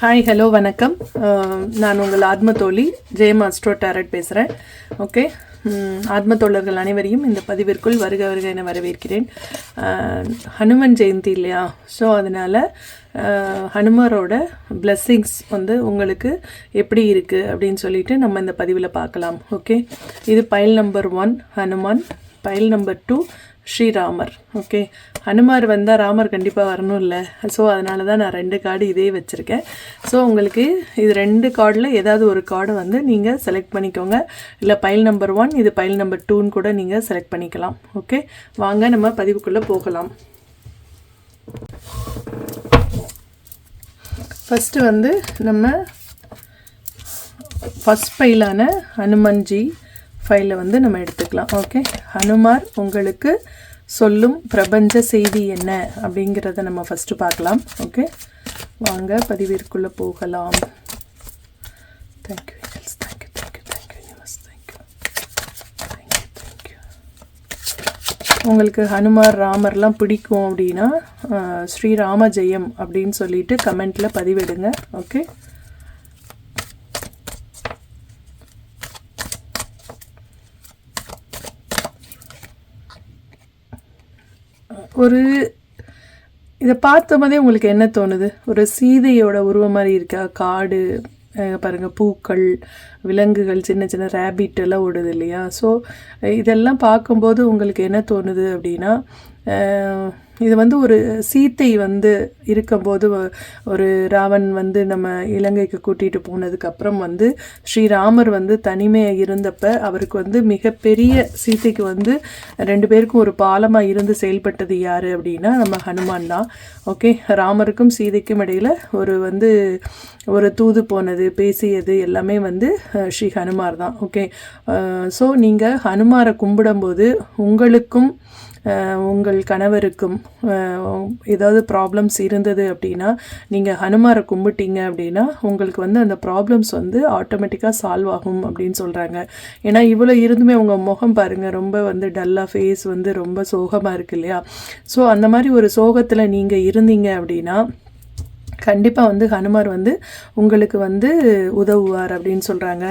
Hi hello வணக்கம். நான் உங்கள் ஆத்மதோழி ஜெயம் அஸ்ட்ரோ டேரட் பேசுகிறேன் ஓகே ம், ஆத்மதோழர்கள் அனைவரையும் இந்த பதிவிற்குள் வருக வருக என வரவேற்கிறேன். ஹனுமன் ஜெயந்தி இல்லையா? ஸோ அதனால் ஹனுமரோட blessings வந்து உங்களுக்கு எப்படி இருக்குது அப்படின்னு சொல்லிட்டு நம்ம இந்த பதிவில் பார்க்கலாம். ஓகே இது file number one Hanuman. File number two Sriramar. Okay Hanumar வந்தால் ராமர் கண்டிப்பாக வரணும் இல்லை ஸோ அதனால தான் நான் ரெண்டு கார்டு இதே வச்சுருக்கேன். ஸோ உங்களுக்கு இது ரெண்டு கார்டில் ஏதாவது ஒரு கார்டை வந்து நீங்கள் செலக்ட் பண்ணிக்கோங்க. இல்லை பைல் நம்பர் ஒன் இது பைல் நம்பர் டூன்னு கூட நீங்கள் செலக்ட் பண்ணிக்கலாம். ஓகே வாங்க நம்ம பதிவுக்குள்ளே போகலாம். ஃபஸ்ட்டு வந்து நம்ம ஃபஸ்ட் ஃபைலான ஹனுமன்ஜி ஃபைலை வந்து நம்ம எடுத்துக்கலாம். ஓகே ஹனுமார் உங்களுக்கு சொல்லும் பிரபஞ்ச செய்தி என்ன அப்படிங்கிறத நம்ம ஃபஸ்ட்டு பார்க்கலாம். ஓகே வாங்க பதிவிற்குள்ளே போகலாம். Thank you thank you thank you thank you universe thank you thank you thank you உங்களுக்கு ஹனுமார் ராமர்லாம் பிடிக்கும் அப்படின்னா அஹ், ஸ்ரீராம ஜெயம் அப்படின்னு சொல்லிட்டு கமெண்ட்டில் பதிவிடுங்க. ஓகே ஒரு இதை பார்த்த போதே உங்களுக்கு என்ன தோணுது? ஒரு சீதையோட உருவம் மாதிரி இருக்கா? காடு பாருங்கள் பூக்கள் விலங்குகள் சின்ன சின்ன ரேபிட் எல்லாம் ஓடுது இல்லையா? ஸோ இதெல்லாம் பார்க்கும்போது உங்களுக்கு என்ன தோணுது அப்படின்னா இது வந்து ஒரு சீத்தை வந்து இருக்கும்போது ஒரு ராவன் வந்து நம்ம இலங்கைக்கு கூட்டிகிட்டு போனதுக்கப்புறம் வந்து ஸ்ரீராமர் வந்து தனிமையாக இருந்தப்ப அவருக்கு வந்து மிகப்பெரிய சீத்தைக்கு வந்து ரெண்டு பேருக்கும் ஒரு பாலமாக இருந்து செயல்பட்டது யார் அப்படின்னா நம்ம ஹனுமான் தான். ஓகே ராமருக்கும் சீதைக்கும் இடையில் ஒரு வந்து ஒரு தூது போனது பேசியது எல்லாமே வந்து ஸ்ரீ ஹனுமார் தான். ஓகே ஸோ நீங்கள் ஹனுமாரை கும்பிடும்போது உங்களுக்கும் உங்கள் கணவருக்கும் ஏதாவது ப்ராப்ளம்ஸ் இருந்தது அப்படின்னா நீங்கள் ஹனுமாரை கும்பிட்டீங்க அப்படின்னா உங்களுக்கு வந்து அந்த ப்ராப்ளம்ஸ் வந்து ஆட்டோமேட்டிக்காக சால்வ் ஆகும் அப்படின்னு சொல்கிறாங்க ஏன்னா இவ்வளோ இருந்துமே உங்கள் முகம் பாருங்கள் ரொம்ப வந்து டல்லாக ஃபேஸ் வந்து ரொம்ப சோகமாக இருக்கு இல்லையா? ஸோ அந்த மாதிரி ஒரு சோகத்தில் நீங்கள் இருந்தீங்க அப்படின்னா கண்டிப்பாக வந்து ஹனுமார் வந்து உங்களுக்கு வந்து உதவுவார் அப்படின்னு சொல்கிறாங்க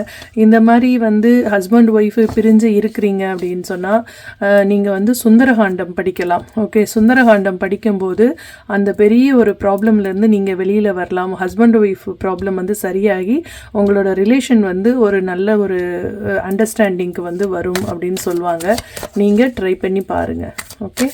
இந்த மாதிரி வந்து ஹஸ்பண்ட் ஒய்ஃபு பிரிஞ்சு இருக்கிறீங்க அப்படின்னு சொன்னால் நீங்கள் வந்து சுந்தரகாண்டம் படிக்கலாம். ஓகே சுந்தரகாண்டம் படிக்கும்போது அந்த பெரிய ஒரு ப்ராப்ளம்லேருந்து நீங்கள் வெளியில் வரலாம். ஹஸ்பண்ட் ஒய்ஃப் ப்ராப்ளம் வந்து சரியாகி உங்களோட ரிலேஷன் வந்து ஒரு நல்ல ஒரு அண்டர்ஸ்டாண்டிங்க்கு வந்து வரும் அப்படின்னு சொல்லுவாங்க. நீங்கள் ட்ரை பண்ணி பாருங்கள் ஓகே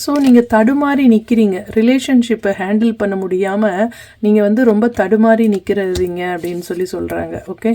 ஸோ நீங்கள் தடுமாறி நிற்கிறீங்க ரிலேஷன்ஷிப்பை ஹேண்டில் பண்ண முடியாமல் நீங்கள் வந்து ரொம்ப தடுமாறி நிற்கிறதுங்க அப்படின்னு சொல்லி சொல்கிறாங்க ஓகே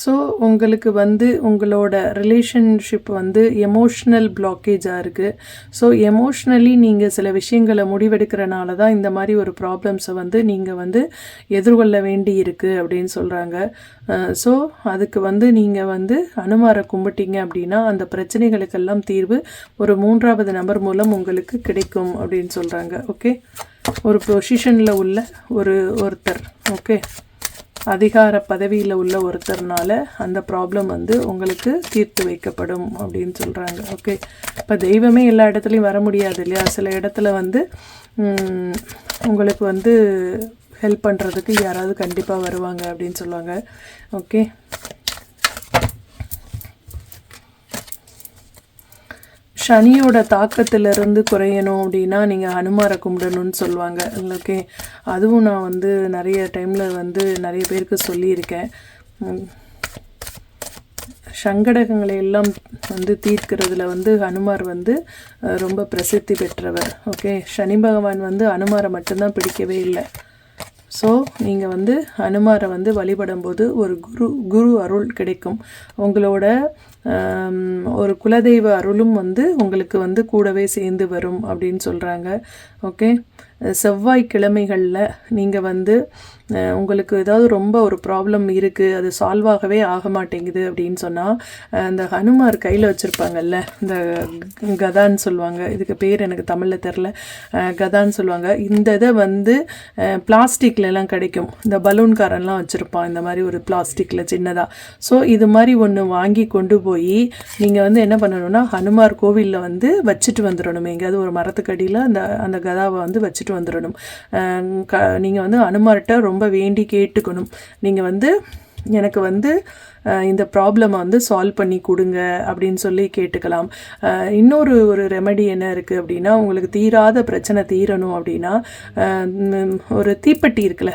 ஸோ உங்களுக்கு வந்து உங்களோட ரிலேஷன்ஷிப் வந்து எமோஷ்னல் பிளாக்கேஜாக இருக்குது ஸோ எமோஷ்னலி நீங்கள் சில விஷயங்களை முடிவெடுக்கிறனால தான் இந்த மாதிரி ஒரு ப்ராப்ளம்ஸை வந்து நீங்கள் வந்து எதிர்கொள்ள வேண்டி இருக்குது அப்படின்னு சொல்கிறாங்க ஸோ அதுக்கு வந்து நீங்கள் வந்து அனுமாரை கும்பிட்டீங்க அப்படின்னா அந்த பிரச்சனைகளுக்கெல்லாம் தீர்வு ஒரு மூன்றாவது நபர் மூலம் உங்களுக்கு கிடைக்கும் அப்படின்னு சொல்கிறாங்க ஓகே ஒரு பொசிஷனில் உள்ள ஒரு ஒருத்தர். ஓகே அதிகார பதவியில் உள்ள ஒருத்தர்னால அந்த ப்ராப்ளம் வந்து உங்களுக்கு தீர்த்து வைக்கப்படும் அப்படின்னு சொல்கிறாங்க ஓகே இப்போ தெய்வமே எல்லா இடத்துலையும் வர முடியாது இல்லையா? சில இடத்துல வந்து உங்களுக்கு வந்து ஹெல்ப் பண்ணுறதுக்கு யாராவது கண்டிப்பாக வருவாங்க அப்படின்னு சொல்லுவாங்க. ஓகே சனியோட தாக்கத்திலிருந்து குறையணும் அப்படின்னா நீங்கள் ஹனுமாரை கும்பிடணும்னு சொல்லுவாங்க. ஓகே. அதுவும் நான் வந்து நிறைய டைமில் வந்து நிறைய பேருக்கு சொல்லியிருக்கேன். சங்கடகங்களை எல்லாம் வந்து தீர்க்கிறதுல வந்து ஹனுமார் வந்து ரொம்ப பிரசித்தி பெற்றவர். ஓகே. சனி பகவான் வந்து ஹனுமாரை மட்டும்தான் பிடிக்கவே இல்லை. ஸோ நீங்கள் வந்து ஹனுமாரை வந்து வழிபடும்போது ஒரு குரு குரு அருள் கிடைக்கும். உங்களோட ஒரு குலதெய்வ அருளும் வந்து உங்களுக்கு வந்து கூடவே சேர்ந்து வரும் அப்படின்னு சொல்கிறாங்க ஓகே? செவ்வாய் கிழமைகளில் நீங்கள் வந்து உங்களுக்கு ஏதாவது ரொம்ப ஒரு ப்ராப்ளம் இருக்குது அது சால்வ் ஆகவே ஆக மாட்டேங்குது அப்படின்னு சொன்னால் இந்த ஹனுமார் கையில் வச்சுருப்பாங்கல்ல இந்த கதான்னு சொல்லுவாங்க. இதுக்கு பேர் எனக்கு தமிழில் தெரில கதான்னு சொல்லுவாங்க. இந்த இதை வந்து பிளாஸ்டிக்ல எல்லாம் கிடைக்கும். இந்த பலூன்காரன்லாம் வச்சுருப்பான் இந்த மாதிரி ஒரு பிளாஸ்டிக்கில் சின்னதாக ஸோ இது மாதிரி ஒன்று வாங்கி கொண்டு போய் நீங்கள் வந்து என்ன பண்ணணும்னா ஹனுமார் கோவிலில் வந்து வச்சுட்டு வந்துடணும் எங்கேயாவது ஒரு மரத்துக்கடியில் அந்த அந்த கதாவை வந்து வச்சுட்டு வந்துடணும் க நீங்கள் வந்து ஹனுமார்கிட்ட ரொம்ப வேண்டி கேட்டுக்கணும். நீங்கள் வந்து எனக்கு வந்து இந்த ப்ராப்ளமை வந்து சால்வ் பண்ணி கொடுங்க அப்படின்னு சொல்லி கேட்டுக்கலாம். இன்னொரு ஒரு ரெமெடி என்ன இருக்குது அப்படின்னா உங்களுக்கு தீராத பிரச்சனை தீரணும் அப்படின்னா ஒரு தீப்பெட்டி இருக்குல்ல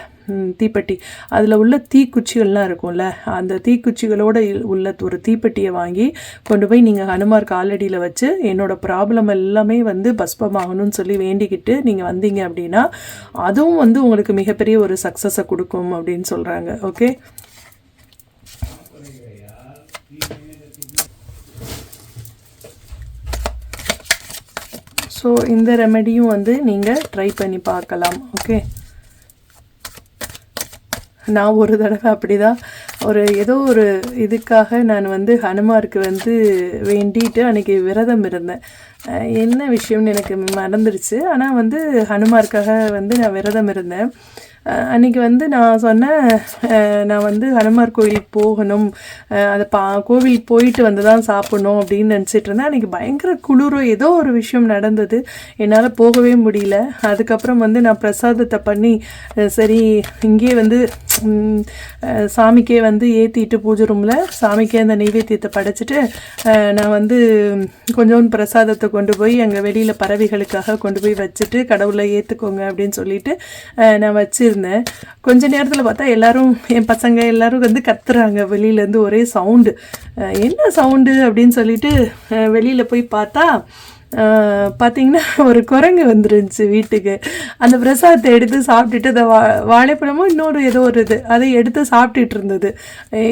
தீப்பெட்டி. அதில் உள்ள தீக்குச்சிகள்லாம் இருக்கும்ல அந்த தீக்குச்சிகளோட இல்- உள்ள ஒரு தீப்பெட்டியை வாங்கி கொண்டு போய் நீங்கள் ஹனுமார் காலடியில் வச்சு என்னோடய ப்ராப்ளம் எல்லாமே வந்து பஸ்பமாகணும்னு சொல்லி வேண்டிக்கிட்டு நீங்கள் வந்தீங்க அப்படின்னா அதுவும் வந்து உங்களுக்கு மிகப்பெரிய ஒரு சக்ஸஸை கொடுக்கும் அப்படின்னு சொல்கிறாங்க ஓகே ஸோ இந்த ரெமெடியும் வந்து நீங்கள் ட்ரை பண்ணி பார்க்கலாம். ஓகே நான் ஒரு தடவை அப்படிதான். ஒரு ஏதோ ஒரு இதுக்காக நான் வந்து ஹனுமாருக்கு வந்து வேண்டிட்டு அன்னைக்கு விரதம் இருந்தேன். என்ன விஷயம்னு எனக்கு மறந்துடுச்சு. ஆனால் வந்து ஹனுமாருக்காக வந்து நான் விரதம் இருந்தேன். அன்றைக்கி அன்னைக்கு வந்து நான் சொன்னேன் நான் வந்து ஹனுமார் கோயிலுக்கு போகணும். அதை பா கோவிலுக்கு போயிட்டு வந்து தான் சாப்பிடணும் அப்படின்னு நினச்சிட்டு இருந்தேன். அன்றைக்கி பயங்கர குளிரோ ஏதோ ஒரு விஷயம் நடந்தது. என்னால் போகவே முடியல. அதுக்கப்புறம் வந்து நான் பிரசாதத்தை பண்ணி சரி இங்கேயே வந்து சாமிக்கே வந்து ஏற்றிட்டு பூஜை ரூமில் சாமிக்கே அந்த நெய்வேத்தியத்தை படைச்சிட்டு நான் வந்து கொஞ்சோண்டு பிரசாதத்தை கொண்டு போய் அங்கே வெளியில் பறவைகளுக்காக கொண்டு போய் வச்சுட்டு கடவுளை ஏற்றுக்கோங்க அப்படின்னு சொல்லிட்டு நான் வச்சு வச்சுருந்தேன் கொஞ்ச நேரத்தில் பார்த்தா எல்லாரும் என் பசங்க எல்லாரும் வந்து கத்துறாங்க. வெளியிலேருந்து ஒரே சவுண்டு என்ன சவுண்டு அப்படின்னு சொல்லிட்டு வெளியில் போய் பார்த்தா பார்த்தீங்கன்னா ஒரு குரங்கு வந்துருந்துச்சு வீட்டுக்கு. அந்த பிரசாதத்தை எடுத்து சாப்பிட்டுட்டு அந்த வா வாழைப்பழமும் இன்னொரு ஏதோ ஒரு இது அதை எடுத்து சாப்பிட்டுட்டு இருந்தது.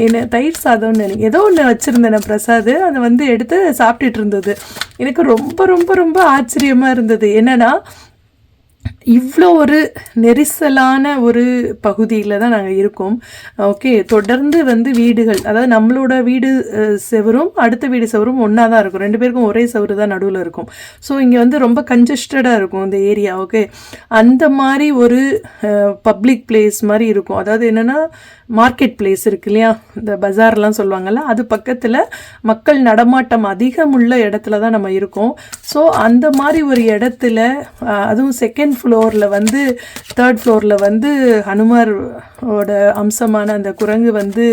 என்ன தயிர் சாதம்னு நினைக்கிறேன் ஏதோ ஒன்று வச்சுருந்தேன் நான் பிரசாது. அதை வந்து எடுத்து சாப்பிட்டுட்டு இருந்தது. எனக்கு ரொம்ப ரொம்ப ரொம்ப ஆச்சரியமாக இருந்தது. என்னன்னா இவ்வளோ ஒரு நெரிசலான ஒரு பகுதியில் தான் நாங்கள் இருக்கோம். ஓகே தொடர்ந்து வந்து வீடுகள் அதாவது நம்மளோட வீடு செவரும் அடுத்த வீடு செவரும் ஒன்றா தான் இருக்கும். ரெண்டு பேருக்கும் ஒரே செவரு தான் நடுவில் இருக்கும். ஸோ இங்கே வந்து ரொம்ப கன்ஜஸ்டடாக இருக்கும் இந்த ஏரியா ஓகே. அந்த மாதிரி ஒரு பப்ளிக் பிளேஸ் மாதிரி இருக்கும். அதாவது என்னென்னா மார்க்கெட் பிளேஸ் இருக்கு இல்லையா? இந்த பஜார்லாம் சொல்லுவாங்கல்ல அது பக்கத்தில் மக்கள் நடமாட்டம் அதிகமுள்ள இடத்துல தான் நம்ம இருக்கோம். ஸோ அந்த மாதிரி ஒரு இடத்துல அதுவும் செகண்ட் ஃப்ளோரில் வந்து தேர்ட் ஃப்ளோரில் வந்து ஹனுமாரோட அம்சமான அந்த குரங்கு வந்து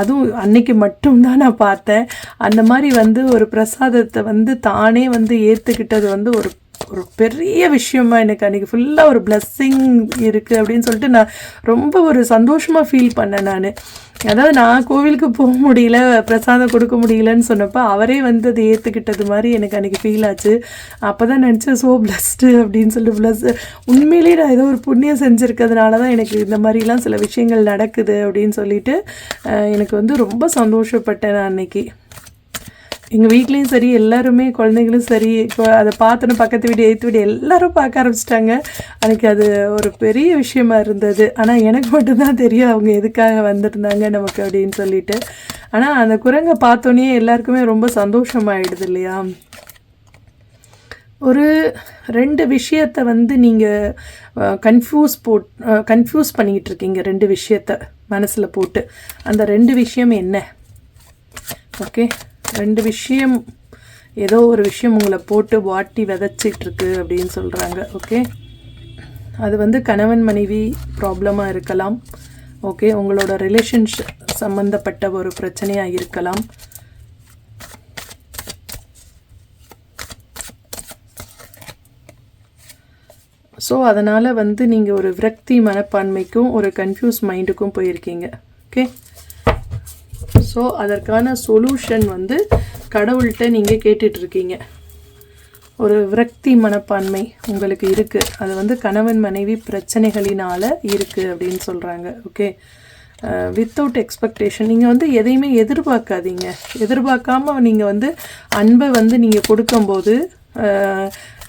அதுவும் அன்னைக்கு மட்டும்தான் நான் பார்த்தேன். அந்த மாதிரி வந்து ஒரு பிரசாதத்தை வந்து தானே வந்து ஏற்றுக்கிட்டது வந்து ஒரு ஒரு பெரிய விஷயமா எனக்கு அன்றைக்கி ஃபுல்லாக ஒரு பிளஸ்ஸிங் இருக்குது அப்படின்னு சொல்லிட்டு நான் ரொம்ப ஒரு சந்தோஷமாக ஃபீல் பண்ணேன் நான். அதாவது நான் கோவிலுக்கு போக முடியல பிரசாதம் கொடுக்க முடியலன்னு சொன்னப்போ அவரே வந்து அதை ஏற்றுக்கிட்டது மாதிரி எனக்கு அன்றைக்கி ஃபீல் ஆச்சு. அப்போ தான் நினச்சேன் ஸோ பிளஸ்டு அப்படின்னு சொல்லிட்டு ப்ளஸ் உண்மையிலேயே நான் ஏதோ ஒரு புண்ணியம் செஞ்சுருக்கிறதுனால தான் எனக்கு இந்த மாதிரிலாம் சில விஷயங்கள் நடக்குது அப்படின்னு சொல்லிட்டு எனக்கு வந்து ரொம்ப சந்தோஷப்பட்டேன் நான் அன்னைக்கு. எங்கள் வீட்லேயும் சரி எல்லாருமே குழந்தைங்களும் சரி இப்போ அதை பார்த்தோன்னு பக்கத்து வீடு எய்த்து வீடு எல்லாரும் பார்க்க ஆரம்பிச்சிட்டாங்க. அன்றைக்கி அது ஒரு பெரிய விஷயமா இருந்தது. ஆனால் எனக்கு மட்டும்தான் தெரியும் அவங்க எதுக்காக வந்திருந்தாங்க நமக்கு அப்படின்னு சொல்லிட்டு. ஆனால் அந்த குரங்கை பார்த்தோன்னே எல்லாருக்குமே ரொம்ப சந்தோஷமாயிடுது இல்லையா? ஒரு ரெண்டு விஷயத்தை வந்து நீங்கள் கன்ஃபியூஸ் போட் கன்ஃபியூஸ் பண்ணிக்கிட்டு இருக்கீங்க. ரெண்டு விஷயத்த மனசில் போட்டு. அந்த ரெண்டு விஷயம் என்ன? ஓகே? ரெண்டு விஷயம் ஏதோ ஒரு விஷயம் உங்களை போட்டு வாட்டி விதைச்சிட்ருக்கு அப்படின்னு சொல்கிறாங்க ஓகே அது வந்து கணவன் மனைவி ப்ராப்ளமாக இருக்கலாம் ஓகே உங்களோட ரிலேஷன்ஷிப் சம்மந்தப்பட்ட ஒரு பிரச்சனையாக இருக்கலாம். ஸோ அதனால் வந்து நீங்கள் ஒரு விரக்தி மனப்பான்மைக்கும் ஒரு கன்ஃபியூஸ் மைண்டுக்கும் போயிருக்கீங்க ஓகே ஸோ அதற்கான சொல்யூஷன் வந்து கடவுள்கிட்ட நீங்கள் கேட்டுட்ருக்கீங்க. ஒரு விரக்தி மனப்பான்மை உங்களுக்கு இருக்குது அது வந்து கணவன் மனைவி பிரச்சனைகளினால் இருக்குது அப்படின்னு சொல்கிறாங்க ஓகே வித்தவுட் எக்ஸ்பெக்டேஷன் நீங்கள் வந்து எதையுமே எதிர்பார்க்காதீங்க. எதிர்பார்க்காம நீங்கள் வந்து அன்பை வந்து நீங்கள் கொடுக்கும்போது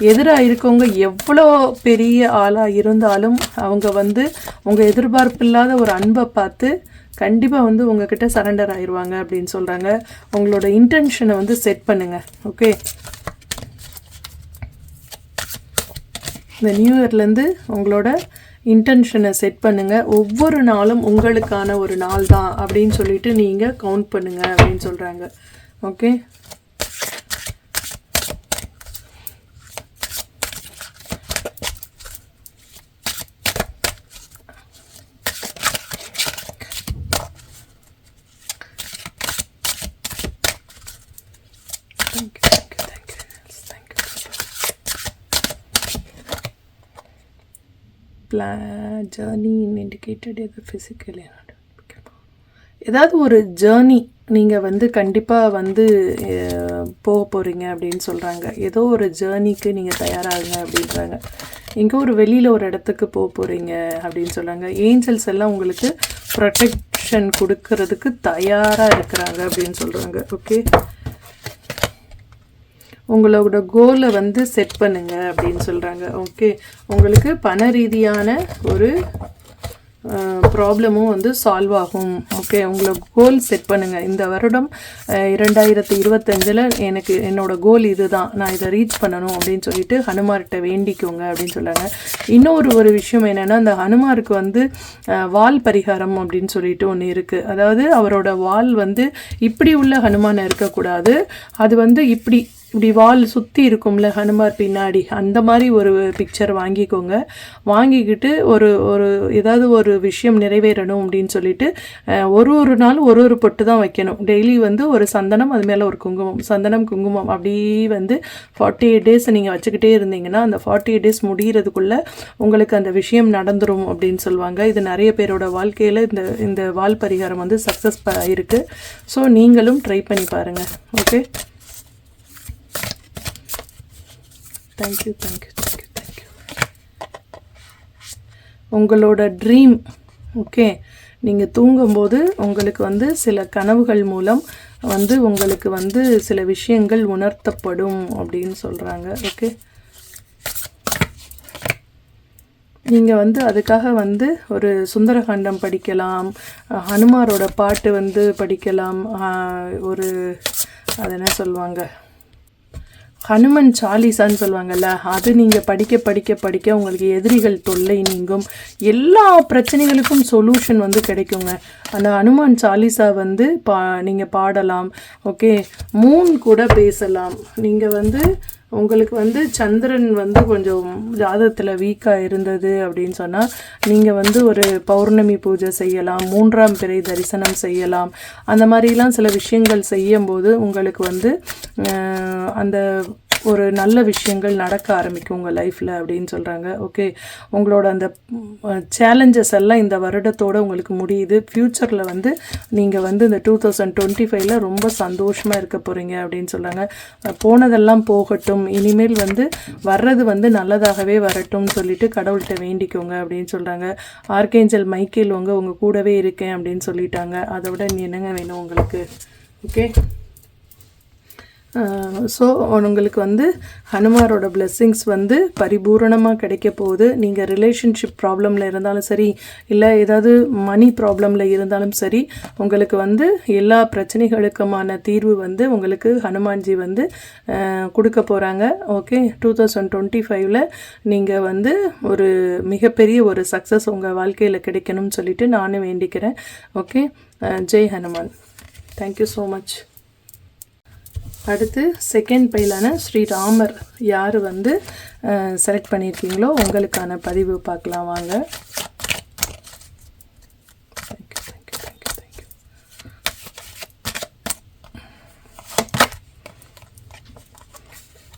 எதிராக இருக்கவங்க எவ்வளோ பெரிய ஆளாக இருந்தாலும் அவங்க வந்து உங்கள் எதிர்பார்ப்பு இல்லாத ஒரு அன்பை பார்த்து கண்டிப்பாக வந்து உங்ககிட்ட சரண்டர் ஆயிடுவாங்க அப்படின்னு சொல்கிறாங்க உங்களோட இன்டென்ஷனை வந்து செட் பண்ணுங்கள் ஓகே இந்த நியூ இயர்லேருந்து உங்களோட இன்டென்ஷனை செட் பண்ணுங்கள் ஒவ்வொரு நாளும் உங்களுக்கான ஒரு நாள் தான் அப்படின்னு சொல்லிட்டு நீங்கள் கவுண்ட் பண்ணுங்கள் அப்படின்னு சொல்கிறாங்க okay Plan journey in indicated as a physical ஏதாவது ஒரு ஜேர்னி நீங்கள் வந்து கண்டிப்பாக வந்து போக போகிறீங்க அப்படின்னு சொல்கிறாங்க ஏதோ ஒரு ஜேர்னிக்கு நீங்கள் தயாராகுங்க அப்படின்றாங்க. எங்கே ஒரு வெளியில் ஒரு இடத்துக்கு போக போகிறீங்க அப்படின்னு சொல்கிறாங்க ஏஞ்சல்ஸ் எல்லாம் உங்களுக்கு ப்ரொடெக்ஷன் கொடுக்கறதுக்கு தயாராக இருக்கிறாங்க அப்படின்னு சொல்கிறாங்க ஓகே உங்களோட கோலை வந்து செட் பண்ணுங்க அப்படின்னு சொல்கிறாங்க ஓகே உங்களுக்கு பண ரீதியான ஒரு ப்ராப்ளமும் வந்து சால்வ் ஆகும். ஓகே உங்களோட கோல் செட் பண்ணுங்கள் இந்த வருடம் இரண்டாயிரத்தி இருபத்தஞ்சில் எனக்கு என்னோட கோல் இது தான் நான் இதை ரீச் பண்ணணும் அப்படின்னு சொல்லிட்டு ஹனுமார்கிட்ட வேண்டிக்கோங்க அப்படின்னு சொல்கிறாங்க இன்னொரு ஒரு விஷயம் என்னென்னா அந்த ஹனுமாருக்கு வந்து வால் பரிகாரம் அப்படின்னு சொல்லிட்டு ஒன்று இருக்குது அதாவது அவரோட வால் வந்து இப்படி உள்ள ஹனுமான் இருக்கக்கூடாது. அது வந்து இப்படி இப்படி வால் சுற்றி இருக்கும்ல ஹனுமார் பின்னாடி அந்த மாதிரி ஒரு பிக்சர் வாங்கிக்கோங்க. வாங்கிக்கிட்டு ஒரு ஒரு ஏதாவது ஒரு விஷயம் நிறைவேறணும் அப்படின்னு சொல்லிட்டு ஒரு ஒரு நாள் ஒரு ஒரு பொட்டு தான் வைக்கணும். டெய்லி வந்து ஒரு சந்தனம் அது மேலே ஒரு குங்குமம். சந்தனம் குங்குமம் அப்படி வந்து ஃபார்ட்டி எயிட் டேஸ் நீங்கள் வச்சுக்கிட்டே இருந்தீங்கன்னா அந்த ஃபார்ட்டி எயிட் டேஸ் முடிகிறதுக்குள்ளே உங்களுக்கு அந்த விஷயம் நடந்துடும் அப்படின்னு சொல்லுவாங்க. இது நிறைய பேரோட வாழ்க்கையில் இந்த இந்த வால் பரிகாரம் வந்து சக்ஸஸ் ஆகிருக்கு ஸோ நீங்களும் ட்ரை பண்ணி பாருங்கள் okay thank you thank you thank you thank you உங்களோட ட்ரீம் ஓகே நீங்கள் தூங்கும்போது உங்களுக்கு வந்து சில கனவுகள் மூலம் வந்து உங்களுக்கு வந்து சில விஷயங்கள் உணர்த்தப்படும் அப்படின்னு சொல்கிறாங்க ஓகே நீங்கள் வந்து அதுக்காக வந்து ஒரு சுந்தரகாண்டம் படிக்கலாம் ஹனுமாரோட பாட்டு வந்து படிக்கலாம் ஒரு அது என்ன சொல்லுவாங்க? ஹனுமன் சாலிசான்னு சொல்லுவாங்கல்ல அது நீங்கள் படிக்க படிக்க படிக்க உங்களுக்கு எதிரிகள் தொல்லை நீங்கும். எல்லா பிரச்சனைகளுக்கும் சொல்யூஷன் வந்து கிடைக்குங்க. அந்த ஹனுமான் சாலிசா வந்து பா நீங்கள் பாடலாம். ஓகே மூன் கூட பேசலாம். நீங்கள் வந்து உங்களுக்கு வந்து சந்திரன் வந்து கொஞ்சம் ஜாதகத்தில் வீக்காக இருந்தது அப்படின்னு சொன்னால் நீங்கள் வந்து ஒரு பௌர்ணமி பூஜை செய்யலாம் மூன்றாம் பிறை தரிசனம் செய்யலாம். அந்த மாதிரிலாம் சில விஷயங்கள் செய்யும்போது உங்களுக்கு வந்து அந்த ஒரு நல்ல விஷயங்கள் நடக்க ஆரம்பிக்கும் உங்கள் லைஃப்பில் அப்படின்னு சொல்கிறாங்க ஓகே உங்களோட அந்த சேலஞ்சஸ் எல்லாம் இந்த வருடத்தோட உங்களுக்கு முடியுது. ஃப்யூச்சரில் வந்து நீங்கள் வந்து இந்த டூ தௌசண்ட் டுவெண்ட்டி ஃபைவ்ல ரொம்ப சந்தோஷமாக இருக்க போகிறீங்க அப்படின்னு சொல்கிறாங்க போனதெல்லாம் போகட்டும். இனிமேல் வந்து வர்றது வந்து நல்லதாகவே வரட்டும்னு சொல்லிட்டு கடவுள்கிட்ட வேண்டிக்கோங்க அப்படின்னு சொல்கிறாங்க ஆர்கேஞ்சல் மைக்கேல் உங்க உங்கள் கூடவே இருக்கேன் அப்படின்னு சொல்லிட்டாங்க. அதை விட நீ என்னங்க வேணும் உங்களுக்கு? ஓகே ஸோ உங்களுக்கு வந்து ஹனுமாரோட பிளெஸ்ஸிங்ஸ் வந்து பரிபூரணமாக கிடைக்க போகுது. நீங்கள் ரிலேஷன்ஷிப் ப்ராப்ளமில் இருந்தாலும் சரி இல்லை ஏதாவது மணி ப்ராப்ளமில் இருந்தாலும் சரி உங்களுக்கு வந்து எல்லா பிரச்சனைகளுக்குமான தீர்வு வந்து உங்களுக்கு ஹனுமான்ஜி வந்து கொடுக்க போகிறாங்க ஓகே டூ தௌசண்ட் டுவெண்ட்டி ஃபைவ்ல நீங்கள் வந்து ஒரு மிகப்பெரிய ஒரு சக்ஸஸ் உங்கள் வாழ்க்கையில் கிடைக்கணும்னு சொல்லிட்டு நானும் வேண்டிக்கிறேன். Okay Jai Hanuman. Thank you so much அடுத்து செகண்ட் பைலான ஸ்ரீராமர் யார் வந்து செலக்ட் பண்ணியிருக்கீங்களோ உங்களுக்கான பதிவு பார்க்கலாம் வாங்க.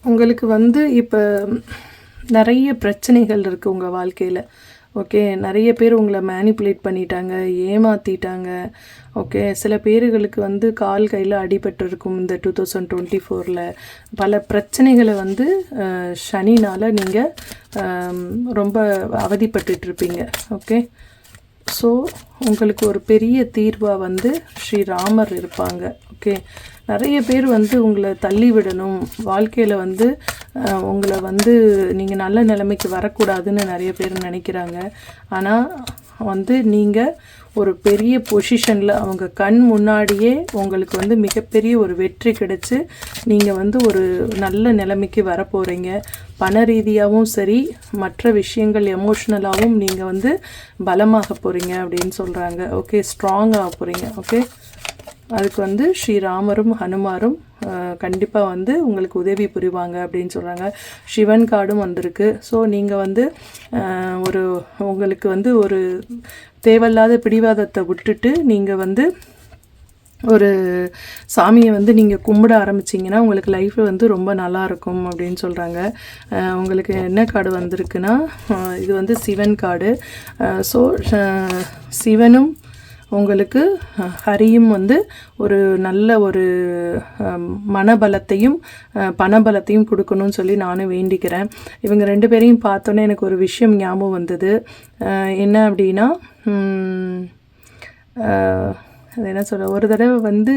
உங்களுக்கு வந்து இப்போ நிறைய பிரச்சனைகள் இருக்குது உங்கள் வாழ்க்கையில். ஓகே நிறைய பேர் உங்களை மேனிப்புலேட் பண்ணிட்டாங்க ஏமாற்றிட்டாங்க ஓகே சில பேர்களுக்கு வந்து கால் கையில் அடிபட்டிருக்கும் இந்த டூ தௌசண்ட் டுவெண்ட்டி ஃபோரில் பல பிரச்சனைகளை வந்து சனினால் நீங்கள் ரொம்ப அவதிப்பட்டு இருப்பீங்க ஓகே ஸோ உங்களுக்கு ஒரு பெரிய தீர்வாக வந்து ஸ்ரீராமர் இருப்பாங்க. ஓகே நிறைய பேர் வந்து உங்களை தள்ளி விடணும். வாழ்க்கையில் வந்து உங்களை வந்து நீங்கள் நல்ல நிலைமைக்கு வரக்கூடாதுன்னு நிறைய பேர் நினைக்கிறாங்க. ஆனால் வந்து நீங்கள் ஒரு பெரிய பொசிஷனில் அவங்க கண் முன்னாடியே உங்களுக்கு வந்து மிகப்பெரிய ஒரு வெற்றி கிடைச்சி நீங்கள் வந்து ஒரு நல்ல நிலைமைக்கு வரப்போகிறீங்க பண ரீதியாகவும் சரி மற்ற விஷயங்கள் எமோஷ்னலாகவும் நீங்கள் வந்து பலமாக போகிறீங்க அப்படின்னு சொல்கிறாங்க ஓகே ஸ்ட்ராங்காக போகிறீங்க ஓகே அதுக்கு வந்து ஸ்ரீராமரும் ஹனுமாரும் கண்டிப்பாக வந்து உங்களுக்கு உதவி புரிவாங்க அப்படின்னு சொல்கிறாங்க சிவன் கார்டும் வந்திருக்கு. ஸோ நீங்கள் வந்து ஒரு உங்களுக்கு வந்து ஒரு தேவையில்லாத பிடிவாதத்தை விட்டுட்டு நீங்கள் வந்து ஒரு சாமியை வந்து நீங்கள் கும்பிட ஆரம்பிச்சிங்கன்னா உங்களுக்கு லைஃப் வந்து ரொம்ப நல்லாயிருக்கும் அப்படின்னு சொல்கிறாங்க உங்களுக்கு என்ன கார்டு வந்திருக்குன்னா இது வந்து சிவன் கார்டு. ஸோ சிவனும் உங்களுக்கு ஹரியும் வந்து ஒரு நல்ல ஒரு மனபலத்தையும் பணபலத்தையும் கொடுக்கணும்னு சொல்லி நானும் வேண்டிக்கிறேன். இவங்க ரெண்டு பேரையும் பார்த்தோன்னே எனக்கு ஒரு விஷயம் ஞாபகம் வந்தது. என்ன அப்படின்னா அது என்ன சொல்ல ஒரு தடவை வந்து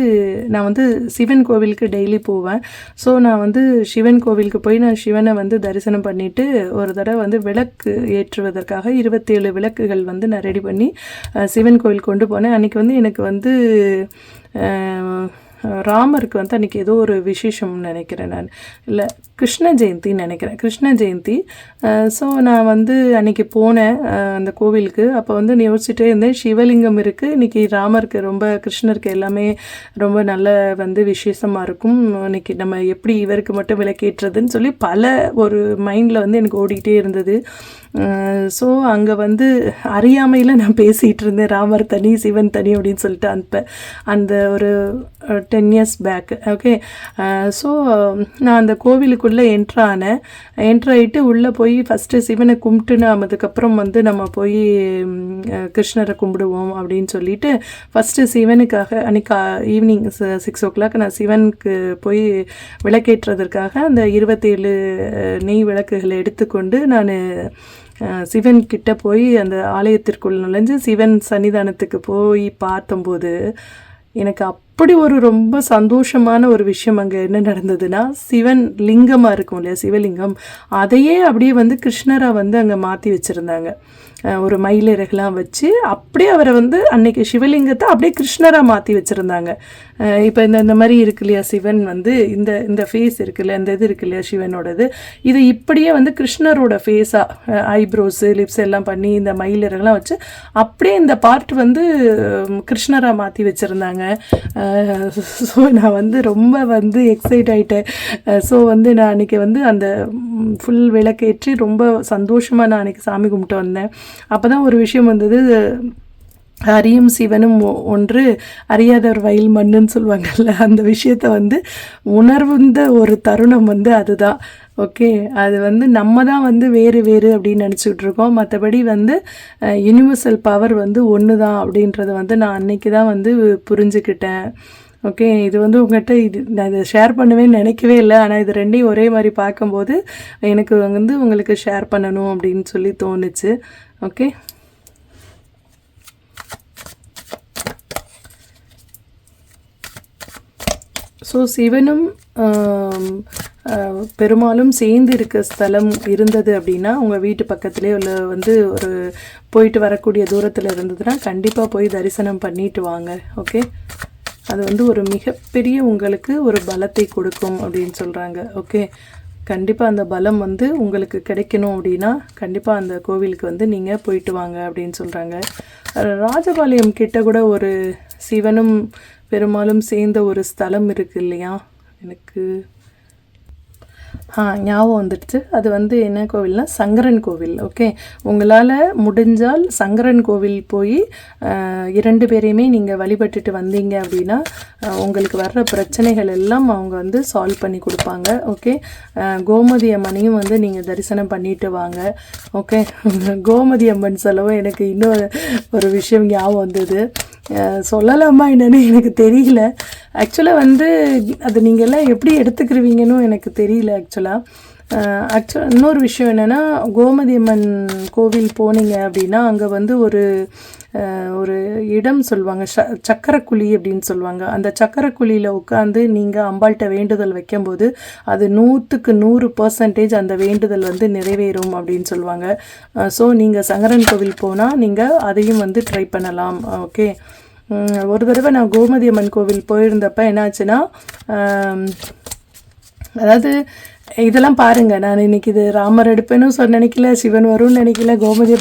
நான் வந்து சிவன் கோவிலுக்கு டெய்லி போவேன். ஸோ நான் வந்து சிவன் கோவிலுக்கு போய் நான் சிவனை வந்து தரிசனம் பண்ணிட்டு ஒரு தடவை வந்து விளக்கு ஏற்றுவதற்காக இருபத்தேழு விளக்குகள் வந்து நான் ரெடி பண்ணி சிவன் கோவில் கொண்டு போனேன். அன்றைக்கி வந்து எனக்கு வந்து ராமருக்கு வந்து அன்றைக்கி ஏதோ ஒரு விசேஷம்னு நினைக்கிறேன் நான். இல்லை கிருஷ்ண ஜெயந்தின்னு நினைக்கிறேன். கிருஷ்ண ஜெயந்தி. ஸோ நான் வந்து அன்றைக்கி போனேன் அந்த கோவிலுக்கு. அப்போ வந்து யோசிச்சுட்டே இருந்தேன் சிவலிங்கம் இருக்குது இன்றைக்கி ராமருக்கு ரொம்ப கிருஷ்ணருக்கு எல்லாமே ரொம்ப நல்ல வந்து விசேஷமாக இருக்கும். இன்றைக்கி நம்ம எப்படி இவருக்கு மட்டும் விளக்கேற்றுறதுன்னு சொல்லி பல ஒரு மைண்டில் வந்து எனக்கு ஓடிக்கிட்டே இருந்தது. ஸோ அங்கே வந்து அறியாமையில் நான் பேசிகிட்டு இருந்தேன் ராமர் தனி சிவன் தனி அப்படின்னு சொல்லிட்டு. அந்த அந்த ஒரு ten years back okay so நான் அந்த கோவிலுக்குள்ளே என்ட்ரு ஆனேன் என்ட்ரு ஆகிட்டு உள்ளே போய் ஃபஸ்ட்டு சிவனை கும்பிட்டுன்னு அதுக்கப்புறம் வந்து நம்ம போய் கிருஷ்ணரை கும்பிடுவோம் அப்படின்னு சொல்லிட்டு ஃபஸ்ட்டு சிவனுக்காக அன்றைக்கி ஈவினிங் சிக்ஸ் ஓ கிளாக் நான் சிவனுக்கு போய் விளக்கேற்றுறதற்காக அந்த இருபத்தேழு நெய் விளக்குகளை எடுத்துக்கொண்டு நான் சிவன் கிட்ட போய் அந்த ஆலயத்திற்குள் நுழைஞ்சு சிவன் சன்னிதானத்துக்கு போய் பார்த்தம்போது எனக்கு அப்படி ஒரு ரொம்ப சந்தோஷமான ஒரு விஷயம் அங்கே என்ன நடந்ததுன்னா சிவன் லிங்கமாக இருக்கும் இல்லையா? சிவலிங்கம். அதையே அப்படியே வந்து கிருஷ்ணராக வந்து அங்கே மாற்றி வச்சுருந்தாங்க. ஒரு மயிலிறகுலாம் வச்சு அப்படியே அவரை வந்து அன்னைக்கு சிவலிங்கத்தை அப்படியே கிருஷ்ணராக மாற்றி வச்சுருந்தாங்க. இப்போ இந்த இந்த மாதிரி இருக்கு இல்லையா சிவன் வந்து இந்த இந்த ஃபேஸ் இருக்கு இல்லையா இந்த இது இருக்கு இல்லையா சிவனோடது. இது இப்படியே வந்து கிருஷ்ணரோட ஃபேஸாக ஐப்ரோஸு லிப்ஸ் எல்லாம் பண்ணி இந்த மயிலிறகுலாம் வச்சு அப்படியே இந்த பார்ட் வந்து கிருஷ்ணராக மாற்றி வச்சுருந்தாங்க. ஸோ நான் வந்து ரொம்ப வந்து எக்ஸைட் ஆகிட்டேன் ஸோ வந்து நான் அன்றைக்கி வந்து அந்த ஃபுல் விளக்கேற்றி ரொம்ப சந்தோஷமாக நான் அன்றைக்கி சாமி கும்பிட்டு வந்தேன். அப்போ தான் ஒரு விஷயம் வந்தது அரியும் சிவனும் ஒ- ஒன்று அறியாதவர் வயல் மண்ணுன்னு சொல்லுவாங்கல்ல அந்த விஷயத்த வந்து உணர்வுந்த ஒரு தருணம் வந்து அதுதான். ஓகே அது வந்து நம்ம தான் வந்து வேறு வேறு அப்படின்னு நினச்சிக்கிட்டு இருக்கோம் மற்றபடி வந்து யூனிவர்சல் பவர் வந்து ஒன்று தான் அப்படின்றத வந்து நான் அன்னைக்கு தான் வந்து புரிஞ்சுக்கிட்டேன். ஓகே இது வந்து உங்கள்கிட்ட இது நான் இதை ஷேர் பண்ணுவேன்னு நினைக்கவே இல்லை. ஆனால் இது ரெண்டையும் ஒரே மாதிரி பார்க்கும்போது எனக்கு வந்து உங்களுக்கு ஷேர் பண்ணணும் அப்படின்னு சொல்லி தோணுச்சு. ஓகே. ஸோ சிவனும் பெருமாளும் சேர்ந்து இருக்க ஸ்தலம் இருந்தது அப்படின்னா உங்கள் வீட்டு பக்கத்துலேயே உள்ள வந்து ஒரு போயிட்டு வரக்கூடிய தூரத்தில் இருந்ததுன்னா கண்டிப்பாக போய் தரிசனம் பண்ணிட்டு வாங்க. ஓகே? அது வந்து ஒரு மிகப்பெரிய உங்களுக்கு ஒரு பலத்தை கொடுக்கும் அப்படின்னு சொல்கிறாங்க ஓகே? கண்டிப்பாக அந்த பலம் வந்து உங்களுக்கு கிடைக்கணும் அப்படின்னா கண்டிப்பாக அந்த கோவிலுக்கு வந்து நீங்கள் போயிட்டு வாங்க அப்படின்னு சொல்கிறாங்க ராஜபாளையம் கிட்ட கூட ஒரு சிவனும் பெருமாளும் சேர்ந்த ஒரு ஸ்தலம் இருக்கு இல்லையா? எனக்கு ஞாபகம் வந்துடுச்சு அது வந்து என்ன கோவில்னா சங்கரன் கோவில் ஓகே? உங்களால் முடிஞ்சால் சங்கரன் கோவில் போய் இரண்டு பேரையுமே நீங்கள் வழிபட்டுட்டு வந்தீங்க அப்படின்னா உங்களுக்கு வர்ற பிரச்சனைகள் எல்லாம் அவங்க வந்து சால்வ் பண்ணி கொடுப்பாங்க ஓகே? கோமதி அம்மனையும் வந்து நீங்கள் தரிசனம் பண்ணிட்டு வாங்க ஓகே? கோமதி அம்மன் சொல்லவும் எனக்கு இன்னொரு ஒரு விஷயம் ஞாபகம் வந்தது. சொல்லலாமா என்னன்னு எனக்கு தெரியல. ஆக்சுவலாக வந்து அது நீங்கள் எல்லாம் எப்படி எடுத்துக்கிருவீங்கன்னு எனக்கு தெரியல ஆக்சுவலாக ஆக்சுவலாக இன்னொரு விஷயம் என்னென்னா கோமதி அம்மன் கோவில் போனீங்க அப்படின்னா அங்கே வந்து ஒரு ஒரு இடம் சொல்லுவாங்க ச சக்கரக்குழி அப்படின்னு சொல்லுவாங்க. அந்த சக்கரக்குழியில் உட்காந்து நீங்கள் அம்பாள்கிட்ட வேண்டுதல் வைக்கும்போது அது நூற்றுக்கு நூறு பர்சன்டேஜ் அந்த வேண்டுதல் வந்து நிறைவேறும் அப்படின்னு சொல்லுவாங்க. ஸோ நீங்கள் சங்கரன் கோவில் போனால் நீங்கள் அதையும் வந்து ட்ரை பண்ணலாம். ஓகே? ஒரு தடவை நான் கோமதி அம்மன் கோவில் போயிருந்தப்ப என்னாச்சுன்னா அதாவது இதெல்லாம் பாருங்க. நான் இன்னைக்கு இது ராமர் எடுப்பேன்னு சொன்ன நினைக்கல சிவன் வரும்னு நினைக்கல கோமதி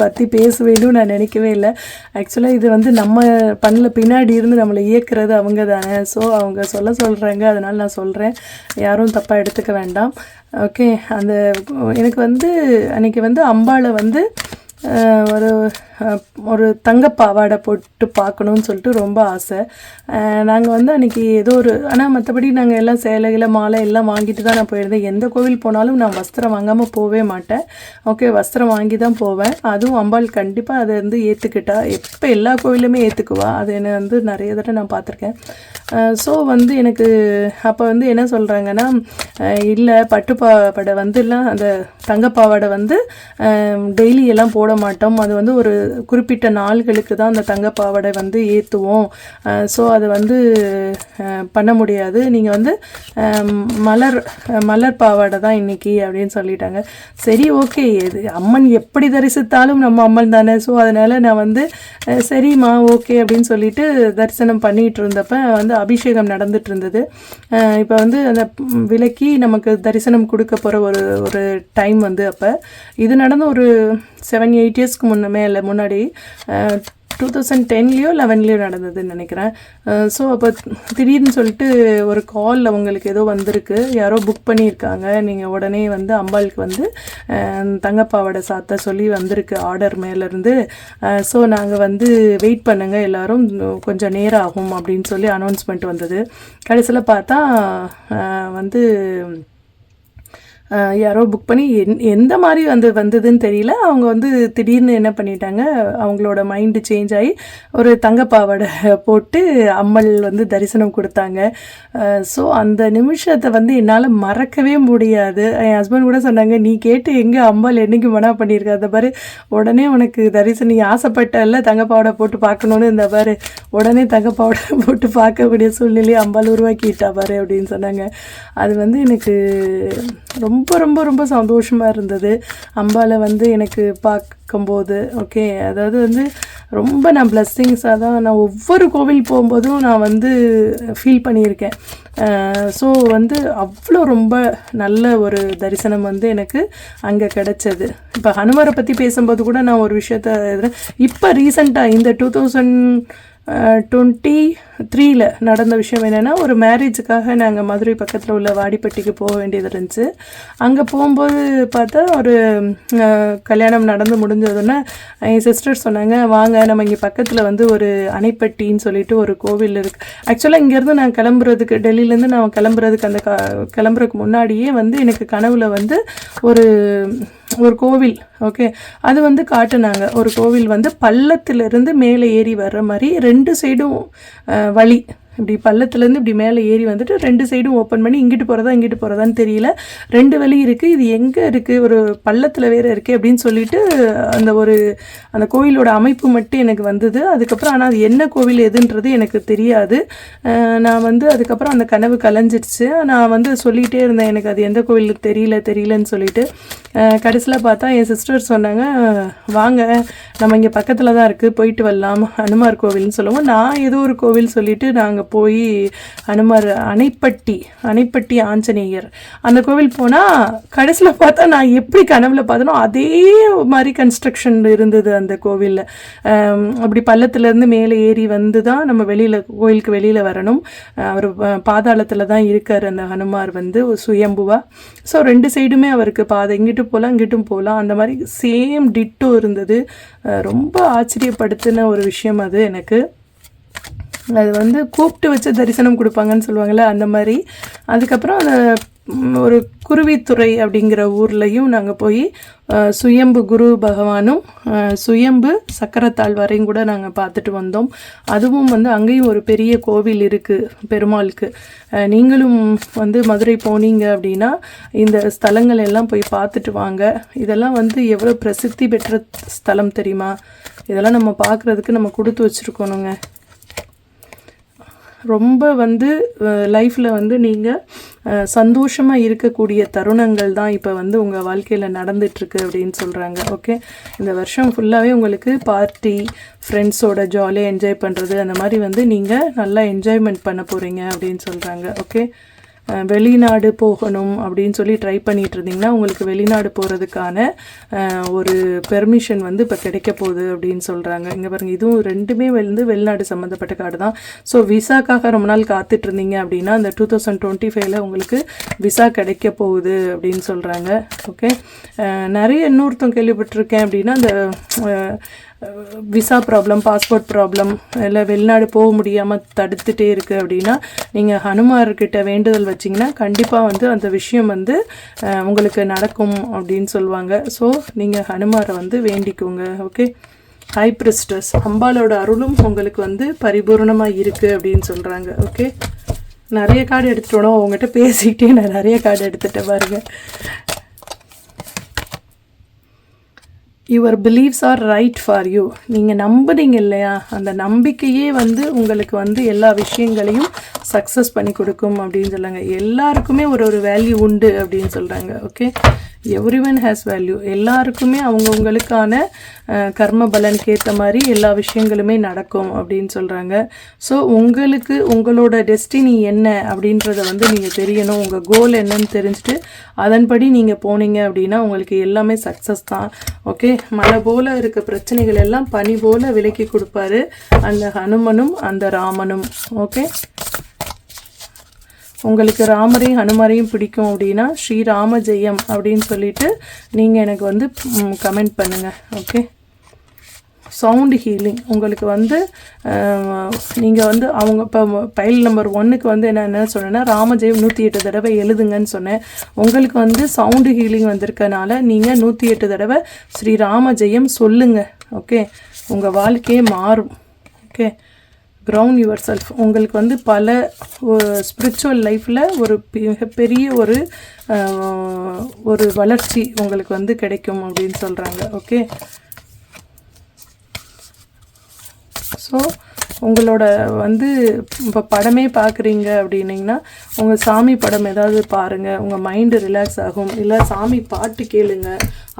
பற்றி பேசுவேன்னு நான் நினைக்கவே இல்லை. ஆக்சுவலாக இது வந்து நம்ம பண்ணல பின்னாடி இருந்து நம்மளை இயக்குறது அவங்க தானே. ஸோ அவங்க சொல்ல சொல்கிறாங்க அதனால் நான் சொல்கிறேன் யாரும் தப்பாக எடுத்துக்க வேண்டாம். ஓகே அந்த எனக்கு வந்து அன்றைக்கி வந்து அம்பாளை வந்து ஒரு ஒரு தங்க பாவாடை போட்டு பார்க்கணுன்னு சொல்லிட்டு ரொம்ப ஆசை. நாங்கள் வந்து அன்றைக்கி ஏதோ ஒரு ஆனால் மற்றபடி நாங்கள் எல்லாம் சேலைகளை மாலை எல்லாம் வாங்கிட்டு தான் நான் போயிருந்தேன். எந்த கோவில் போனாலும் நான் வஸ்திரம் வாங்காமல் போகவே மாட்டேன். ஓகே வஸ்திரம் வாங்கி தான் போவேன். அதுவும் அம்பாள் கண்டிப்பாக அதை வந்து ஏற்றுக்கிட்டா எப்போ எல்லா கோவிலுமே ஏற்றுக்குவா அது என்ன வந்து நிறைய தடவை நான் பார்த்துருக்கேன். ஸோ வந்து எனக்கு அப்போ வந்து என்ன சொல்கிறாங்கன்னா இல்லை பட்டு பாவாடை வந்துலாம் அந்த தங்கப்பாவாடை வந்து டெய்லி எல்லாம் போட மாட்டோம். அது வந்து ஒரு குறிப்பிட்ட நாள்களுக்கு தான் அந்த தங்க பாவாடை வந்து ஏற்றுவோம் ஸோ அதை வந்து பண்ண முடியாது. நீங்கள் வந்து மலர் மலர் பாவாடை தான் இன்னைக்கு அப்படின்னு சொல்லிட்டாங்க. சரி ஓகே இது அம்மன் எப்படி தரிசித்தாலும் நம்ம அம்மன் தானே. ஸோ அதனால் நான் வந்து சரிம்மா ஓகே அப்படின்னு சொல்லிட்டு தரிசனம் பண்ணிகிட்டு இருந்தப்ப வந்து அபிஷேகம் நடந்துட்டு இருந்தது. இப்போ வந்து அந்த விலக்கி நமக்கு தரிசனம் கொடுக்க போகிற ஒரு ஒரு டைம் வந்து அப்போ. இது நடந்து ஒரு செவன் எயிட் இயர்ஸ்க்கு முன்னமே இல்லை முன்னாடி முன்னாடி டூ தௌசண்ட் டென்லேயோ லெவன்லேயோ நடந்ததுன்னு நினைக்கிறேன். ஸோ அப்போ திடீர்னு சொல்லிட்டு ஒரு கால் அவங்களுக்கு ஏதோ வந்திருக்கு. யாரோ புக் பண்ணியிருக்காங்க. நீங்கள் உடனே வந்து அம்பாளுக்கு வந்து தங்கப்பாவோட சாத்த சொல்லி வந்திருக்கு ஆர்டர் மேலேருந்து. ஸோ நாங்கள் வந்து வெயிட் பண்ணுங்கள் எல்லோரும். கொஞ்சம் நேரம் ஆகும் அப்படின்னு சொல்லி அனௌன்ஸ்மெண்ட் வந்தது. கடைசியில் பார்த்தா வந்து யாரோ புக் பண்ணி என் எந்த மாதிரி வந்து வந்ததுன்னு தெரியல. அவங்க வந்து திடீர்னு என்ன பண்ணிட்டாங்க அவங்களோட மைண்டு சேஞ்ச் ஆகி ஒரு தங்கப்பாவாடை போட்டு அம்மல் வந்து தரிசனம் கொடுத்தாங்க. ஸோ அந்த நிமிஷத்தை வந்து என்னால் மறக்கவே முடியாது. என் ஹஸ்பண்ட் கூட சொன்னாங்க நீ கேட்டு எங்கே அம்பாள் என்னைக்கு மனா பண்ணியிருக்க அந்த பாரு. உடனே உனக்கு தரிசனம் நீ ஆசைப்பட்டல்ல தங்கப்பாவாடை போட்டு பார்க்கணுன்னு இந்த பாரு. உடனே தங்கப்பாவடை போட்டு பார்க்கக்கூடிய சூழ்நிலையை அம்பால் உருவாக்கிட்டா பாரு அப்படின்னு சொன்னாங்க. அது வந்து எனக்கு ரொம்ப ரொம்ப ரொம்ப சந்தோஷமாக இருந்தது. அம்பாவை வந்து எனக்கு பார்க்கும்போது ஓகே அதாவது வந்து ரொம்ப நான் பிளஸ்ஸிங்ஸாக தான் நான் ஒவ்வொரு கோவில் போகும்போதும் நான் வந்து ஃபீல் பண்ணியிருக்கேன். ஸோ வந்து அவ்வளோ ரொம்ப நல்ல ஒரு தரிசனம் வந்து எனக்கு அங்கே கிடச்சது. இப்போ ஹனுமரை பற்றி பேசும்போது கூட நான் ஒரு விஷயத்த இப்போ ரீசண்டாக இந்த டூ தௌசண்ட் டுவெண்ட்டி த்ரீயில் நடந்த விஷயம் என்னென்னா ஒரு மேரேஜுக்காக நாங்கள் மதுரை பக்கத்தில் உள்ள வாடிப்பட்டிக்கு போக வேண்டியது இருந்துச்சு. அங்கே போகும்போது பார்த்தா ஒரு கல்யாணம் நடந்து முடிஞ்சதுன்னா என் சிஸ்டர் சொன்னாங்க வாங்க நம்ம இங்கே பக்கத்தில் வந்து ஒரு அணைப்பட்டின்னு சொல்லிட்டு ஒரு கோவில் இருக்குது ஆக்சுவலாக இங்கேருந்து நான் கிளம்புறதுக்கு டெல்லி டெல்லியிலேருந்து நான் கிளம்புறதுக்கு அந்த க கிளம்புறதுக்கு முன்னாடியே வந்து எனக்கு கனவுல வந்து ஒரு ஒரு கோவில் ஓகே அது வந்து காட்டுனாங்க. ஒரு கோவில் வந்து பள்ளத்திலிருந்து மேலே ஏறி வர்ற மாதிரி ரெண்டு சைடும் வழி. இப்படி பள்ளத்துலேருந்து இப்படி மேலே ஏறி வந்துட்டு ரெண்டு சைடும் ஓப்பன் பண்ணி இங்கிட்டு போகிறதா இங்கிட்டு போகிறதான்னு தெரியல. ரெண்டு வழி இருக்குது இது எங்கே இருக்குது ஒரு பள்ளத்தில் வேறு இருக்குது அப்படின்னு சொல்லிட்டு அந்த ஒரு அந்த கோவிலோட அமைப்பு மட்டும் எனக்கு வந்தது. அதுக்கப்புறம் ஆனால் அது என்ன கோவில் எதுன்றது எனக்கு தெரியாது. நான் வந்து அதுக்கப்புறம் அந்த கனவு கலைஞ்சிடுச்சு. நான் வந்து சொல்லிகிட்டே இருந்தேன் எனக்கு அது எந்த கோவில் தெரியல தெரியலன்னு சொல்லிட்டு. கடைசியில் பார்த்தா என் சிஸ்டர் சொன்னாங்க வாங்க நம்ம இங்கே பக்கத்தில் தான் இருக்குது போயிட்டு வரலாம். ஹனுமார் கோவில்னு சொல்லுவோம். நான் ஏதோ ஒரு கோவில் சொல்லிவிட்டு நாங்கள் போய் ஹனுமார் அணைப்பட்டி அணைப்பட்டி ஆஞ்சநேயர். அந்த கோவில் போனால் கடைசியில் பார்த்தா நான் எப்படி கனவில் பார்த்தனோ அதே மாதிரி கன்ஸ்ட்ரக்ஷன் இருந்தது அந்த கோவிலில். அப்படி பள்ளத்துலேருந்து மேலே ஏறி வந்து தான் நம்ம வெளியில் கோயிலுக்கு வெளியில் வரணும். அவர் பாதாளத்தில் தான் இருக்கார் அந்த ஹனுமார் வந்து சுயம்புவா. ஸோ ரெண்டு சைடுமே அவருக்கு பாதை. இங்கிட்டும் போகலாம் இங்கிட்டும் போகலாம் அந்த மாதிரி சேம் டிட்டோ இருந்தது. ரொம்ப ஆச்சரியப்படுத்தின ஒரு விஷயம் அது எனக்கு. அது வந்து கூப்பிட்டு வச்சு தரிசனம் கொடுப்பாங்கன்னு சொல்லுவாங்கள்ல அந்த மாதிரி. அதுக்கப்புறம் அந்த ஒரு குருவித்துறை அப்படிங்கிற ஊர்லேயும் நாங்கள் போய் சுயம்பு குரு பகவானும் சுயம்பு சக்கரத்தாழ்வாரையும் கூட நாங்கள் பார்த்துட்டு வந்தோம். அதுவும் வந்து அங்கேயும் ஒரு பெரிய கோவில் இருக்குது பெருமாளுக்கு. நீங்களும் வந்து மதுரை போனீங்க அப்படின்னா இந்த ஸ்தலங்கள் எல்லாம் போய் பார்த்துட்டு வாங்க. இதெல்லாம் வந்து எவ்வளோ பிரசித்தி பெற்ற ஸ்தலம் தெரியுமா? இதெல்லாம் நம்ம பார்க்குறதுக்கு நம்ம கொடுத்து வச்சுருக்கணுங்க. ரொம்ப வந்து லைஃப்பில் வந்து நீங்கள் சந்தோஷமாக இருக்கக்கூடிய தருணங்கள் தான் இப்போ வந்து உங்கள் வாழ்க்கையில் நடந்துட்டுருக்கு அப்படின்னு சொல்கிறாங்க ஓகே இந்த வருஷம் ஃபுல்லாகவே உங்களுக்கு பார்ட்டி ஃப்ரெண்ட்ஸோட ஜாலியாக என்ஜாய் பண்ணுறது அந்த மாதிரி வந்து நீங்கள் நல்லா என்ஜாய்மெண்ட் பண்ண போகிறீங்க அப்படின்னு சொல்கிறாங்க ஓகே வெளிநாடு போகணும் அப்படின்னு சொல்லி ட்ரை பண்ணிகிட்டு இருந்தீங்கன்னா உங்களுக்கு வெளிநாடு போகிறதுக்கான ஒரு பெர்மிஷன் வந்து இப்போ கிடைக்க போகுது அப்படின்னு சொல்கிறாங்க இங்கே பாருங்கள் இதுவும் ரெண்டுமே வந்து வெளிநாடு சம்மந்தப்பட்ட கார்டு தான். ஸோ விசாக்காக ரொம்ப நாள் காத்துட்டு இருந்தீங்க அப்படின்னா அந்த டூ தௌசண்ட் டுவெண்ட்டி ஃபைவ்ல உங்களுக்கு விசா கிடைக்க போகுது அப்படின்னு சொல்கிறாங்க ஓகே நிறைய இன்னொருத்தம் கேள்விப்பட்டிருக்கேன் அப்படின்னா அந்த விசா ப்ராப்ளம் பாஸ்போர்ட் ப்ராப்ளம் இல்லை வெளிநாடு போக முடியாமல் தடுத்துட்டே இருக்குது அப்படின்னா நீங்கள் ஹனுமார்கிட்ட வேண்டுதல் வச்சிங்கன்னா கண்டிப்பாக வந்து அந்த விஷயம் வந்து உங்களுக்கு நடக்கும் அப்படின்னு சொல்லுவாங்க. ஸோ நீங்கள் ஹனுமாரை வந்து வேண்டிக்கோங்க ஓகே ஹை பிரிஸ்டஸ் அம்பாலோட அருளும் உங்களுக்கு வந்து பரிபூர்ணமாக இருக்குது அப்படின்னு சொல்கிறாங்க ஓகே நிறைய கார்டு எடுத்துட்டோம் உங்கள்கிட்ட பேசிக்கிட்டே நான் நிறைய கார்டு எடுத்துகிட்டேன் பாருங்கள் your believes are right for you நீங்கள் நம்புறீங்க இல்லையா? அந்த நம்பிக்கையே வந்து உங்களுக்கு வந்து எல்லா விஷயங்களையும் சக்ஸஸ் பண்ணி கொடுக்கும் அப்படின்னு சொல்லுங்க. எல்லாருக்குமே ஒரு ஒரு வேல்யூ உண்டு அப்படின்னு சொல்கிறாங்க okay every one has value எல்லாருக்குமே அவங்கவுங்களுக்கான கர்ம பலனுக்கு ஏற்ற மாதிரி எல்லா விஷயங்களுமே நடக்கும் அப்படின்னு சொல்கிறாங்க ஸோ உங்களுக்கு உங்களோட டெஸ்டினி என்ன அப்படின்றத வந்து நீங்கள் தெரியணும். உங்கள் கோல் என்னன்னு தெரிஞ்சுட்டு அதன்படி நீங்கள் போனீங்க அப்படின்னா உங்களுக்கு எல்லாமே சக்ஸஸ் தான் ஓகே மலை போல இருக்க பிரச்சனைகள் எல்லாம் பனி போல விலக்கி கொடுப்பாரு. அந்த ஹனுமனும் அந்த ராமனும். ஓகே உங்களுக்கு ராமரையும் ஹனுமரையும் பிடிக்கும் அப்படின்னா ஸ்ரீராம ஜெயம் அப்படின்னு சொல்லிட்டு நீங்கள் எனக்கு வந்து கமெண்ட் பண்ணுங்கள் ஓகே சவுண்டு ஹீலிங் உங்களுக்கு வந்து நீங்கள் வந்து அவங்க இப்போ பைல் நம்பர் ஒன்றுக்கு வந்து என்ன என்ன சொன்னேன்னா ராமஜெயம் நூற்றி எட்டு தடவை எழுதுங்கன்னு சொன்னேன். உங்களுக்கு வந்து சவுண்டு ஹீலிங் வந்திருக்கனால நீங்கள் நூற்றி எட்டு தடவை ஸ்ரீ ராமஜெயம் சொல்லுங்கள் ஓகே உங்கள் வாழ்க்கையே மாறும். ஓகே கிரவுண்ட் யுவர் செல்ஃப் உங்களுக்கு வந்து பல ஸ்பிரிச்சுவல் லைஃப்பில் ஒரு மிகப்பெரிய ஒரு ஒரு வளர்ச்சி உங்களுக்கு வந்து கிடைக்கும் அப்படின்னு சொல்கிறாங்க ஓகே ஸோ உங்களோட வந்து இப்போ படமே பார்க்குறீங்க அப்படின்னீங்கன்னா உங்கள் சாமி படம் ஏதாவது பாருங்கள் உங்கள் மைண்டு ரிலாக்ஸ் ஆகும். இல்லை சாமி பாட்டு கேளுங்க.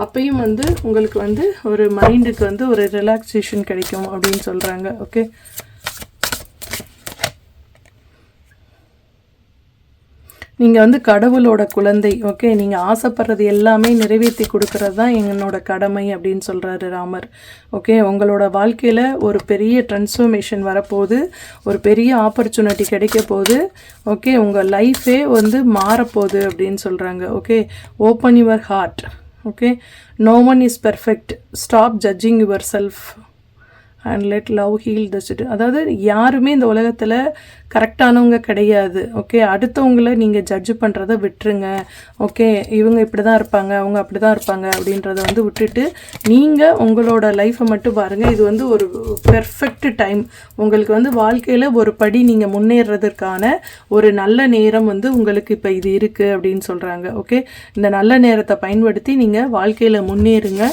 அப்பையும் வந்து உங்களுக்கு வந்து ஒரு மைண்டுக்கு வந்து ஒரு ரிலாக்ஸேஷன் கிடைக்கும் அப்படின்னு சொல்கிறாங்க ஓகே நீங்கள் வந்து கடவுளோட குழந்தை ஓகே நீங்கள் ஆசைப்படுறது எல்லாமே நிறைவேற்றி கொடுக்கறது தான் என்னோட கடமை அப்படின்னு சொல்கிறாரு ராமர் ஓகே உங்களோட வாழ்க்கையில் ஒரு பெரிய ட்ரான்ஸ்ஃபர்மேஷன் வரப்போகுது ஒரு பெரிய ஆப்பர்ச்சுனிட்டி கிடைக்க போகுது ஓகே உங்கள் லைஃபே வந்து மாறப்போகுது அப்படின்னு சொல்கிறாங்க okay open your heart okay no one is perfect stop judging yourself and let love heal the சிட்டு அதாவது யாருமே இந்த உலகத்தில் கரெக்டானவங்க கிடையாது. ஓகே அடுத்தவங்களை நீங்கள் ஜட்ஜ் பண்ணுறத விட்டுருங்க. ஓகே இவங்க இப்படி தான் இருப்பாங்க அவங்க அப்படி தான் இருப்பாங்க அப்படின்றத வந்து விட்டுட்டு நீங்கள் உங்களோட லைஃப்பை மட்டும் பாருங்கள் இது வந்து ஒரு பெர்ஃபெக்ட் டைம் உங்களுக்கு வந்து வாழ்க்கையில் ஒரு படி நீங்கள் முன்னேறதுக்கான ஒரு நல்ல நேரம் வந்து உங்களுக்கு இப்போ இது இருக்குது அப்படின்னு சொல்கிறாங்க ஓகே இந்த நல்ல நேரத்தை பயன்படுத்தி நீங்கள் வாழ்க்கையில் முன்னேறுங்க.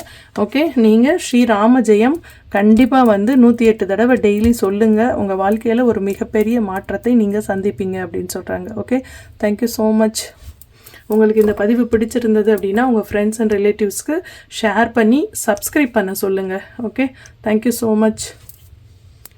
ஓகே நீங்கள் ஸ்ரீராம ஜெயம் கண்டிப்பாக வந்து நூற்றி எட்டு தடவை டெய்லி சொல்லுங்கள் உங்கள் வாழ்க்கையில் ஒரு மிகப்பெரிய மாற்றத்தை நீங்கள் சந்திப்பீங்க அப்படின்னு சொல்கிறாங்க ஓகே தேங்க்யூ ஸோ மச் உங்களுக்கு இந்த பதிவு பிடிச்சிருந்தது அப்படின்னா உங்கள் ஃப்ரெண்ட்ஸ் அண்ட் ரிலேட்டிவ்ஸ்க்கு ஷேர் பண்ணி சப்ஸ்கிரைப் பண்ண சொல்லுங்கள் ஓகே தேங்க்யூ ஸோ மச்